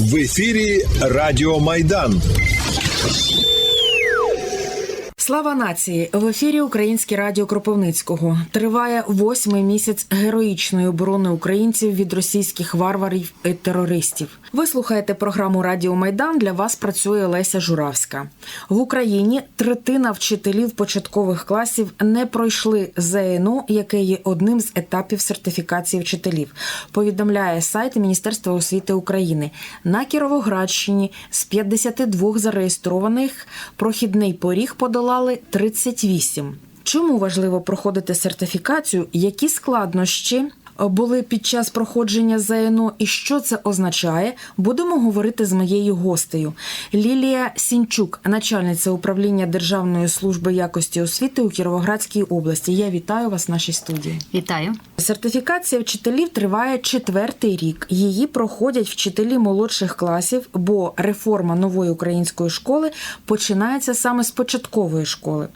В ефірі Радіо Майдан. Слава нації! В ефірі Українське радіо Кропивницького триває восьмий місяць героїчної оборони українців від російських варварів і терористів. Ви слухаєте програму Радіо Майдан. Для вас працює Леся Журавська. В Україні третина вчителів початкових класів не пройшли ЗНО, яке є одним з етапів сертифікації вчителів. Повідомляє сайт Міністерства освіти України. На Кіровоградщині з 52 зареєстрованих прохідний поріг подолали 38. Чому важливо проходити сертифікацію? Які складнощі були під час проходження ЗНО і що це означає? Будемо говорити з моєю гостею. Лілія Сінчук, начальниця управління Державної служби якості освіти у Кіровоградській області. Я вітаю вас в нашій студії. Вітаю. Сертифікація вчителів триває четвертий рік. Її проходять вчителі молодших класів, бо реформа нової української школи починається саме з початкової школи.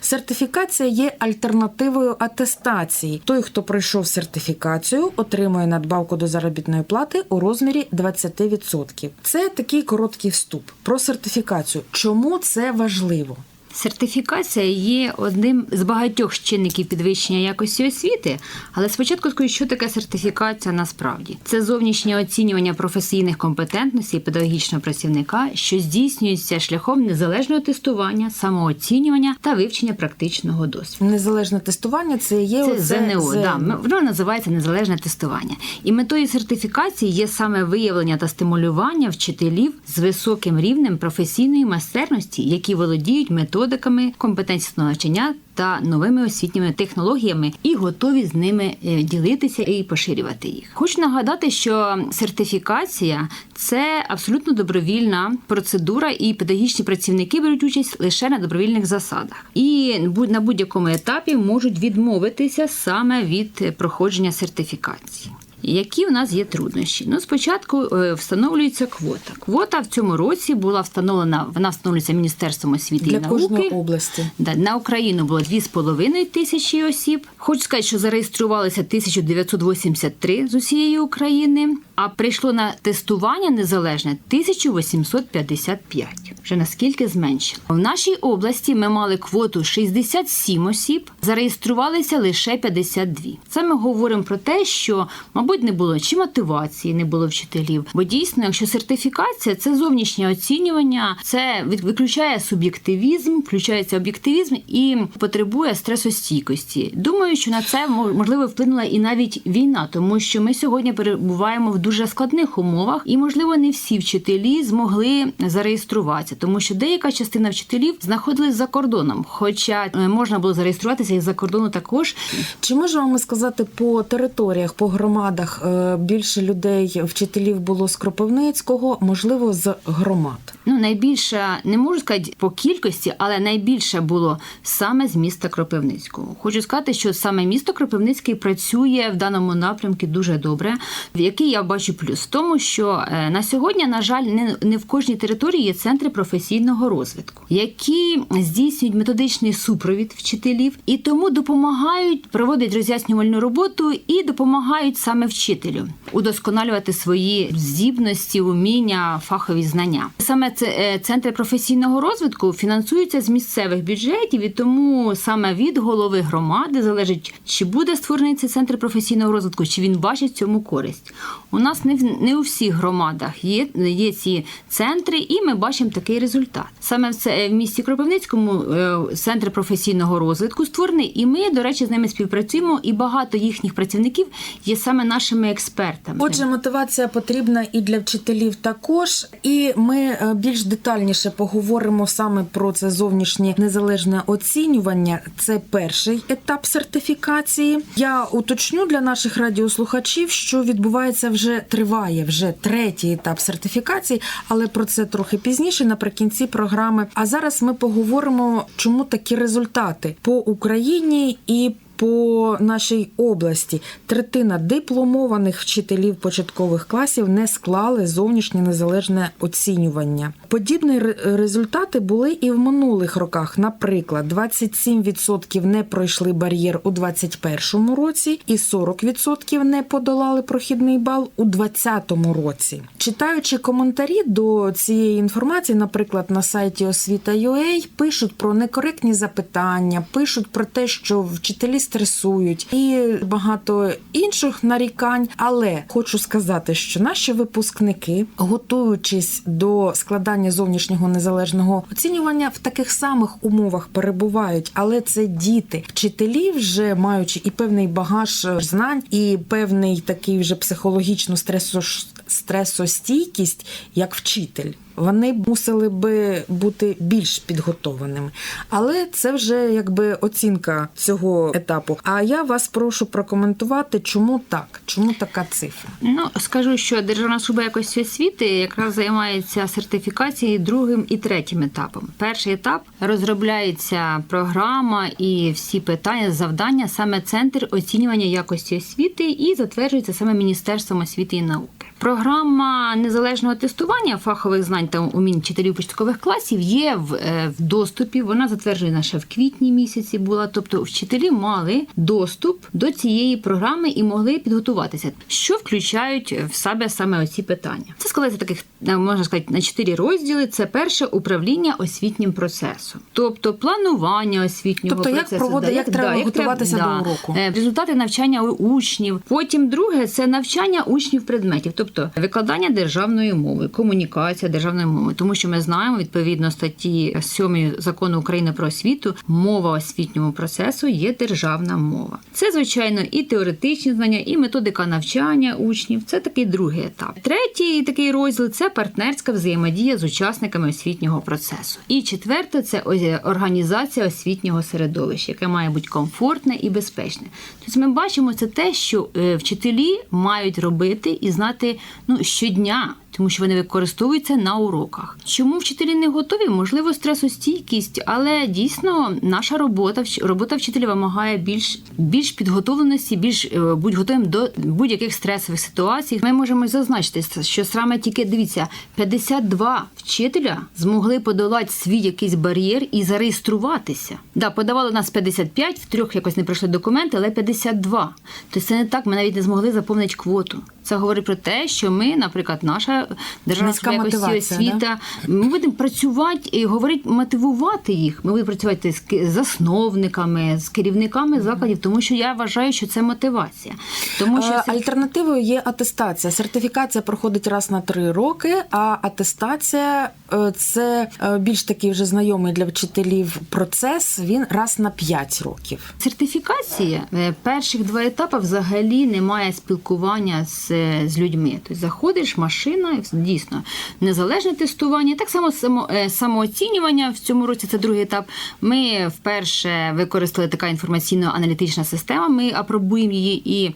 Сертифікація є альтернативою атестації. Той, хто пройшов сертифікацію, отримує надбавку до заробітної плати у розмірі 20%. Це такий короткий вступ про сертифікацію. Чому це важливо? Сертифікація є одним з багатьох чинників підвищення якості освіти, але спочатку скажу, що таке сертифікація насправді. Це зовнішнє оцінювання професійних компетентностей педагогічного працівника, що здійснюється шляхом незалежного тестування, самооцінювання та вивчення практичного досвіду. Незалежне тестування це є Це оце ЗНО, ЗНО. Да, воно називається незалежне тестування. І метою сертифікації є саме виявлення та стимулювання вчителів з високим рівнем професійної майстерності, які володіють методиками компетентного навчання та новими освітніми технологіями і готові з ними е, ділитися і поширювати їх. Хочу нагадати, що сертифікація це абсолютно добровільна процедура, і педагогічні працівники беруть участь лише на добровільних засадах, і на будь-якому етапі можуть відмовитися саме від е, проходження сертифікації. Які в нас є труднощі? Ну, спочатку е, встановлюється квота. Квота в цьому році була встановлена, вона встановлюється Міністерством освіти для і науки. кожної області. Да, на Україну було 2,5 тисячі осіб. Хочу сказати, що зареєструвалися 1983 з усієї України, а прийшло на тестування незалежне 1855. Вже наскільки зменшило. В нашій області ми мали квоту 67 осіб, зареєструвалися лише 52. Це ми говоримо про те, що, мабуть, не було чи мотивації, не було вчителів. Бо дійсно, якщо сертифікація це зовнішнє оцінювання, це виключає суб'єктивізм, включається об'єктивізм і потребує стресостійкості. Думаю, що на це мо- можливо вплинула і навіть війна, тому що ми сьогодні перебуваємо в дуже складних умовах, і можливо не всі вчителі змогли зареєструватися, тому що деяка частина вчителів знаходились за кордоном, хоча е, можна було зареєструватися і за кордону також. Чи можемо ми сказати по територіях, по громадах е, більше людей, вчителів було з Кропивницького, можливо, з громад? Ну, найбільше не можу сказати по кількості, але найбільше було саме з міста Кропивницького. Хочу сказати, що саме місто Кропивницький працює в даному напрямку дуже добре. В який я бачу плюс в тому, що е, на сьогодні, на жаль, не, в кожній території є центри професійного розвитку, які здійснюють методичний супровід вчителів і тому допомагають проводять роз'яснювальну роботу і допомагають саме вчителю удосконалювати свої здібності, уміння, фахові знання. Саме це е, центри професійного розвитку фінансуються з місцевих бюджетів, і тому саме від голови громади залежить, чи буде створений цей центр професійного розвитку, чи він бачить цьому користь. У нас не в не у всіх громадах є, є ці центри, і ми бачимо такий результат. Саме в це в місті Кропивницькому е, центр професійного розвитку створений, і ми, до речі, з ними співпрацюємо. І багато їхніх працівників є саме нашими експертами. Отже, мотивація потрібна і для вчителів також. І ми е, більш детальніше поговоримо саме про це зовнішнє незалежне оцінювання. Це перший етап сертифікації. Я уточню для наших радіослухачів, що відбувається вже триває вже третій етап сертифікації, але про це трохи пізніше наприкінці програми. А зараз ми поговоримо, чому такі результати по Україні і по нашій області третина дипломованих вчителів початкових класів не склали зовнішнє незалежне оцінювання. Подібні результати були і в минулих роках. Наприклад, 27% не пройшли бар'єр у 2021 році, і 40% не подолали прохідний бал у 2020 році. Читаючи коментарі до цієї інформації, наприклад, на сайті освіта.ua, пишуть про некоректні запитання, пишуть про те, що вчителі стресують, і багато інших нарікань. Але хочу сказати, що наші випускники, готуючись до складання зовнішнього незалежного оцінювання, в таких самих умовах перебувають, але це діти. Вчителі, вже маючи і певний багаж знань, і певний такий вже психологічну стресо стресостійкість як вчитель. Вони мусили би бути більш підготованими, але це вже якби оцінка цього етапу. А я вас прошу прокоментувати, чому так, чому така цифра. Ну скажу, що Державна служба якості освіти якраз займається сертифікацією другим і третім етапом. Перший етап розробляється програма і всі питання, завдання, саме центр оцінювання якості освіти і затверджується саме Міністерством освіти і науки. Програма незалежного тестування фахових знань та умінь вчителів початкових класів є в, е, в доступі. Вона затверджена ще в квітні місяці була. Тобто вчителі мали доступ до цієї програми і могли підготуватися, що включають в себе саме оці питання. Це складається таких, е, можна сказати, на чотири розділи. Це перше управління освітнім процесом, тобто планування освітнього Тобто, як процесу. проводи- як треба готуватися треба- до уроку. Е, результати навчання учнів. Потім друге це навчання учнів предметів, тобто викладання державної мови, комунікація державної мови. Тому що ми знаємо відповідно статті 7 закону України про освіту, мова освітнього процесу є державна мова. Це звичайно і теоретичні знання, і методика навчання учнів. Це такий другий етап. Третій такий розділ це партнерська взаємодія з учасниками освітнього процесу. І четверте це організація освітнього середовища, яке має бути комфортне і безпечне. Тобто ми бачимо це те, що е, вчителі мають робити і знати ну щодня. Тому що вони використовуються на уроках. Чому вчителі не готові? Можливо, стресостійкість, але дійсно наша робота робота вчителя вимагає більш більш підготовленості, більш е, будь готовим до будь-яких стресових ситуацій. Ми можемо зазначити, що саме тільки дивіться, 52 вчителя змогли подолати свій якийсь бар'єр і зареєструватися. Да, подавали нас 55, в трьох якось не пройшли документи, але 52. Тобто це не так. Ми навіть не змогли заповнити квоту. Це говорить про те, що ми, наприклад, наша державна Низька мотивація, освіта, ми будемо працювати і говорити, мотивувати їх. Ми будемо працювати з засновниками, з керівниками закладів, тому що я вважаю, що це мотивація. Тому що Е, Альтернативою є атестація. Сертифікація проходить раз на три роки, а атестація е, це е, більш такий вже знайомий для вчителів процес. Він раз на п'ять років. Сертифікація перших два етапи взагалі немає спілкування з, з людьми. Тобто заходиш, машина, все, дійсно незалежне тестування. Так само само, е, самооцінювання в цьому році. Це другий етап. Ми вперше використали така інформаційно-аналітична система. Ми апробуємо її і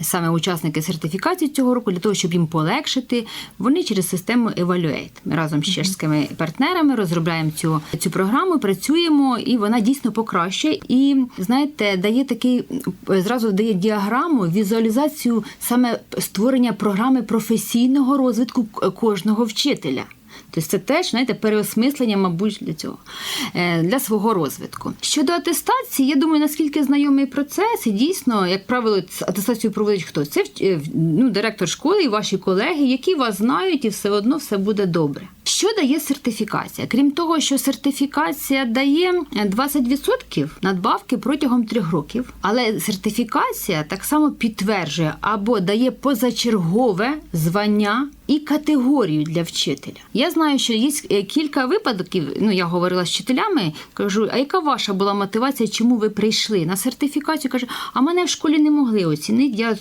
саме учасники сертифікації цього року для того, щоб їм полегшити. Вони через систему Evaluate. Ми разом з чешськими партнерами розробляємо цю, цю програму, працюємо, і вона дійсно покращує. І знаєте, дає такий зразу дає діаграму, візуалізацію саме створення програми професійного розвитку к- кожного вчителя. Тобто це теж знаєте, переосмислення, мабуть, для цього е, для свого розвитку. Щодо атестації, я думаю, наскільки знайомий процес, і дійсно, як правило, атестацію проводить хто? Це е, ну, директор школи і ваші колеги, які вас знають, і все одно все буде добре. Що дає сертифікація? Крім того, що сертифікація дає е, 20% надбавки протягом трьох років, але сертифікація так само підтверджує або дає позачергове звання і категорію для вчителя. Я знаю, що є е, кілька випадків. Ну я говорила з вчителями, кажу, а яка ваша була мотивація, чому ви прийшли на сертифікацію? Каже, а мене в школі не могли оцінити. Я,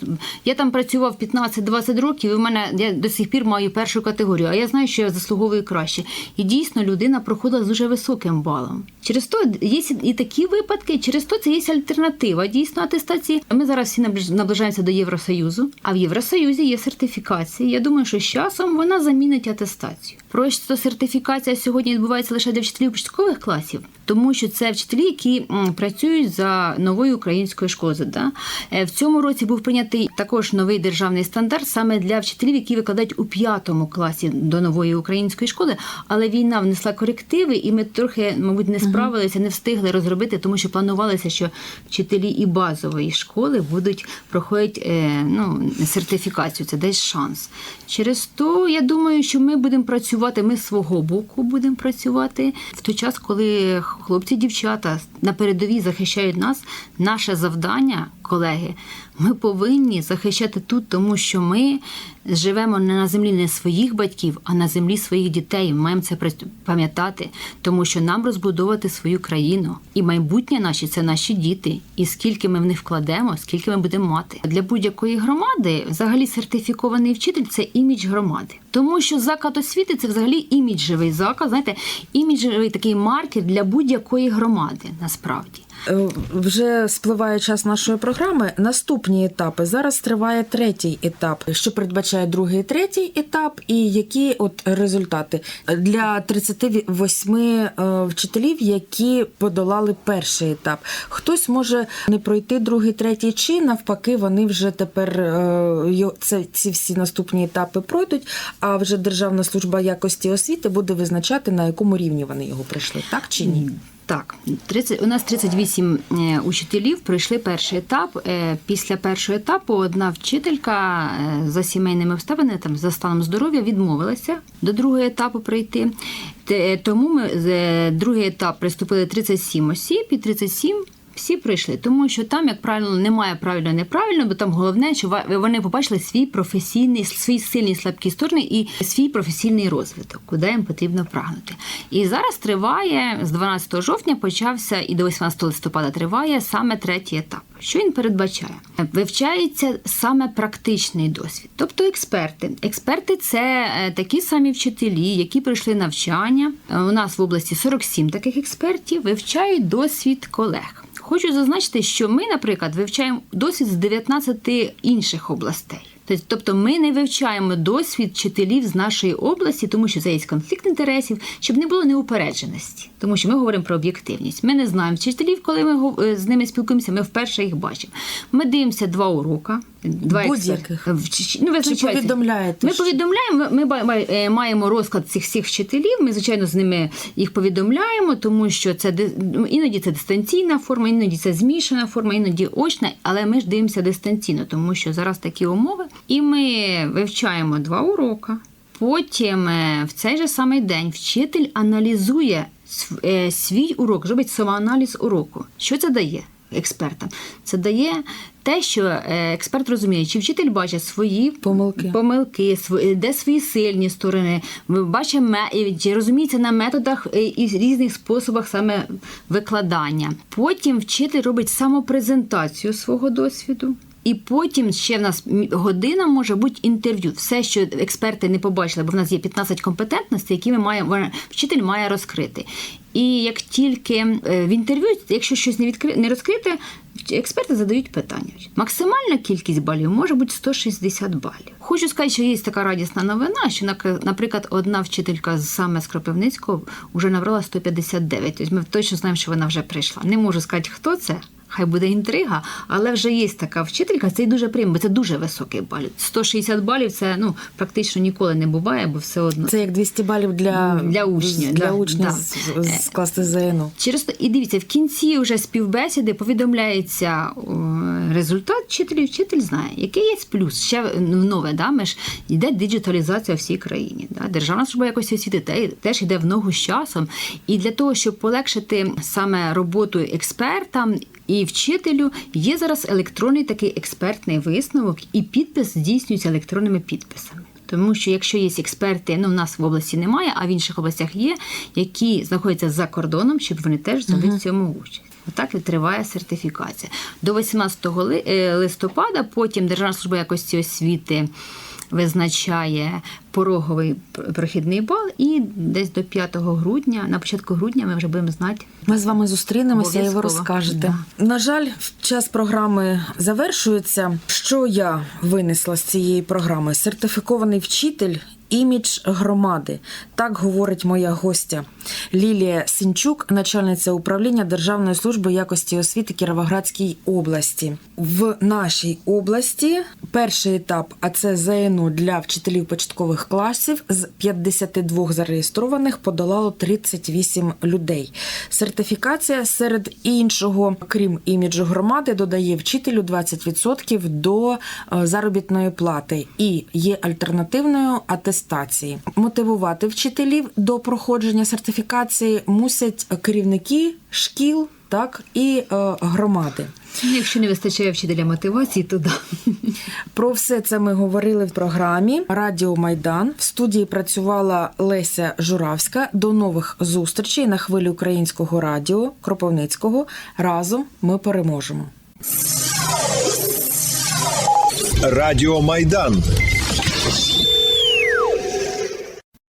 я там працював 15-20 років, і в мене я до сих пір маю першу категорію. А я знаю, що я заслуговую краще. І дійсно людина проходила з дуже високим балом. Через то є і такі випадки, через то це є альтернатива дійсно атестації. Ми зараз всі наближ- наближаємося до Євросоюзу, а в Євросоюзі є сертифікація. Я думаю, що часом вона замінить атестацію. Просто сертифікація сьогодні відбувається лише для вчителів початкових класів, тому що це вчителі, які працюють за новою українською школою. Да? Е, В цьому році був прийнятий також новий державний стандарт саме для вчителів, які викладають у п'ятому класі до нової української школи. Але війна внесла корективи, і ми трохи, мабуть, не справилися, не встигли розробити, тому що планувалося, що вчителі і базової школи будуть проходять е, ну, сертифікацію. Це десь шанс. Через то я думаю, що ми будемо працювати. Ми з свого боку будемо працювати в той час, коли хлопці, дівчата на передовій захищають нас. Наше завдання, колеги, ми повинні захищати тут, тому що ми живемо не на землі не своїх батьків, а на землі своїх дітей. Ми маємо це пам'ятати, тому що нам розбудовувати свою країну. І майбутнє наші це наші діти. І скільки ми в них вкладемо, скільки ми будемо мати для будь-якої громади, взагалі сертифікований вчитель це імідж громади. Тому що заклад освіти це взагалі іміджевий заклад, знаєте, іміджевий такий маркер для будь-якої громади насправді. Е, Вже спливає час нашої програми. Наступні етапи. Зараз триває третій етап. Що передбачає другий і третій етап, і які от результати для 38 е, вчителів, які подолали перший етап. Хтось може не пройти другий, третій, чи навпаки, вони вже тепер е, це ці всі наступні етапи пройдуть. А вже Державна служба якості освіти буде визначати на якому рівні вони його пройшли, так чи ні? Так, 30, у нас 38 е, учителів пройшли перший етап. Е, Після першого етапу одна вчителька е, за сімейними обставинами, там за станом здоров'я, відмовилася до другого етапу прийти. Тому ми другий етап приступили 37 осіб і 37 всі прийшли, тому що там, як правило, немає правильно неправильно, бо там головне, що вони побачили свій професійний, свої сильні слабкі сторони і свій професійний розвиток, куди їм потрібно прагнути. І зараз триває з 12 жовтня почався і до 18 листопада триває саме третій етап. Що він передбачає? Вивчається саме практичний досвід, тобто експерти. Експерти це е, такі самі вчителі, які пройшли навчання. Е, У нас в області 47 таких експертів вивчають досвід колег. Хочу зазначити, що ми, наприклад, вивчаємо досвід з 19 інших областей. Тобто- Тобто ми не вивчаємо досвід вчителів з нашої області, тому що це є конфлікт інтересів, щоб не було неупередженості. Тому що ми говоримо про об'єктивність. Ми не знаємо вчителів, коли ми е, з ними спілкуємося, ми вперше їх бачимо. Ми дивимося два урока. Два Будь-яких? експерти. В- чи- Ну, повідомляєте Ми повідомляємо. Ми, ми е, маємо розклад цих всіх вчителів. Ми, звичайно, з ними їх повідомляємо, тому що це ну, іноді це дистанційна форма, іноді це змішана форма, іноді очна, але ми ж дивимося дистанційно, тому що зараз такі умови. І ми вивчаємо два урока. Потім е, в цей же самий день вчитель аналізує е, свій урок, робить самоаналіз уроку. Що це дає? Експертам це дає те, що е, експерт розуміє, чи вчитель бачить свої Помилки. помилки, де свої сильні сторони, бачить чи розуміється на методах е, і різних способах саме викладання. Потім вчитель робить самопрезентацію свого досвіду. І потім ще в нас година може бути інтерв'ю. Все, що експерти не побачили, бо в нас є 15 компетентностей, які ми маємо вчитель має розкрити. І як тільки е, в інтерв'ю, якщо щось не відкри, не розкрите, експерти задають питання. Максимальна кількість балів може бути 160 балів. Хочу сказати, що є така радісна новина, що наприклад, одна вчителька саме з Кропивницького вже набрала 159. Тобто ми точно знаємо, що вона вже прийшла. Не можу сказати, хто це. Хай буде інтрига, але вже є така вчителька, це й дуже приємно, бо це дуже високий бал. 160 балів це ну практично ніколи не буває, бо все одно Це як 200 балів для, Для учня, для да, учня да. з, з, скласти ЗНО. Через і дивіться, в кінці вже співбесіди повідомляється результат вчителів. Вчитель знає, який є плюс. Ще в нове, да, ми ж йде диджиталізація в всій країні. Да. Державна служба якості освіти теж йде в ногу з часом. І для того, щоб полегшити саме роботу експертам. І вчителю є зараз електронний такий експертний висновок, і підпис здійснюється електронними підписами. Тому що якщо є експерти, ну в нас в області немає, а в інших областях є, які знаходяться за кордоном, щоб вони теж взяли в цьому участь. Отак і триває сертифікація. До 18 е, листопада потім Державна служба якості освіти визначає пороговий прохідний бал, І десь до 5 грудня, на початку грудня, ми вже будемо знати. Ми з вами зустрінемося і ви розкажете. розкажете. На жаль, час програми завершується. Що я винесла з цієї програми? Сертифікований вчитель. Імідж громади, так говорить моя гостя Лілія Синчук, начальниця управління Державної служби якості освіти Кіровоградській області. В нашій області перший етап, а це ЗНО для вчителів початкових класів з 52 зареєстрованих подолало 38 людей. Сертифікація серед іншого, крім іміджу громади, додає вчителю 20% до е, заробітної плати і є альтернативною атестації. Мотивувати вчителів до проходження сертифікації мусять керівники шкіл, так і е, громади. Якщо не вистачає вчителя мотивації, то да. Про все це ми говорили в програмі Радіо Майдан. В студії працювала Леся Журавська. До нових зустрічей на хвилі українського радіо Кропивницького. Разом ми переможемо. Радіо Майдан.